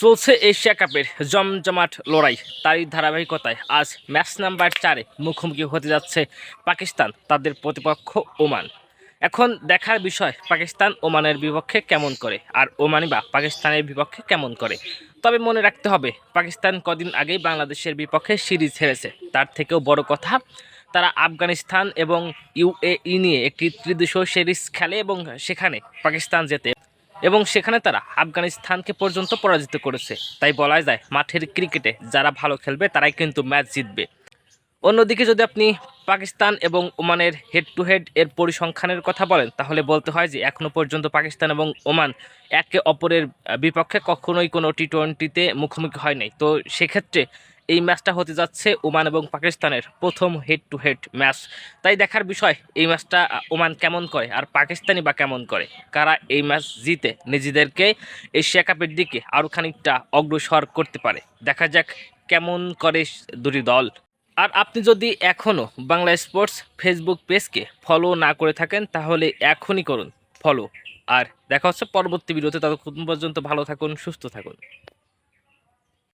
চলছে এশিয়া কাপের জমজমাট লড়াই। তারই ধারাবাহিকতায় আজ ম্যাচ নাম্বার চারে মুখোমুখি হতে যাচ্ছে পাকিস্তান, তাদের প্রতিপক্ষ ওমান। এখন দেখার বিষয়, পাকিস্তান ওমানের বিপক্ষে কেমন করে? আর ওমানই বা পাকিস্তানের বিপক্ষে কেমন করে? তবে মনে রাখতে হবে, পাকিস্তান কদিন আগেই বাংলাদেশের বিপক্ষে সিরিজ হেরেছে। তার থেকেও বড় কথা, তারা আফগানিস্তান এবং ইউএই নিয়ে একটি ত্রিদেশীয় সিরিজ খেলে এবং সেখানে পাকিস্তান জেতে এবং সেখানে তারা আফগানিস্তানকে পর্যন্ত পরাজিত করেছে। তাই বলা যায়, মাঠের ক্রিকেটে যারা ভালো খেলবে, তারাই কিন্তু ম্যাচ জিতবে। অন্যদিকে যদি আপনি পাকিস্তান এবং ওমানের হেড টু হেড এর পরিসংখ্যানের কথা বলেন, তাহলে বলতে হয় যে এখনও পর্যন্ত পাকিস্তান এবং ওমান একে অপরের বিপক্ষে কখনোই কোনো টি টোয়েন্টিতে মুখোমুখি হয় নাই। তো সেক্ষেত্রে এই ম্যাচটা হতে যাচ্ছে ওমান এবং পাকিস্তানের প্রথম হেড টু হেড ম্যাচ। তাই দেখার বিষয়, এই ম্যাচটা ওমান কেমন করে আর পাকিস্তানি বা কেমন করে? কারা এই ম্যাচ জিতে নিজেদেরকে এশিয়া কাপের দিকে আরও খানিকটা অগ্রসর করতে পারে? দেখা যাক কেমন করে দুটি দল। আর আপনি যদি এখনও বাংলা স্পোর্টস ফেসবুক পেজকে ফলো না করে থাকেন, তাহলে এখনই করুন ফলো আর দেখা হচ্ছে পরবর্তী ভিডিওতে, ততক্ষণ পর্যন্ত ভালো থাকুন, সুস্থ থাকুন।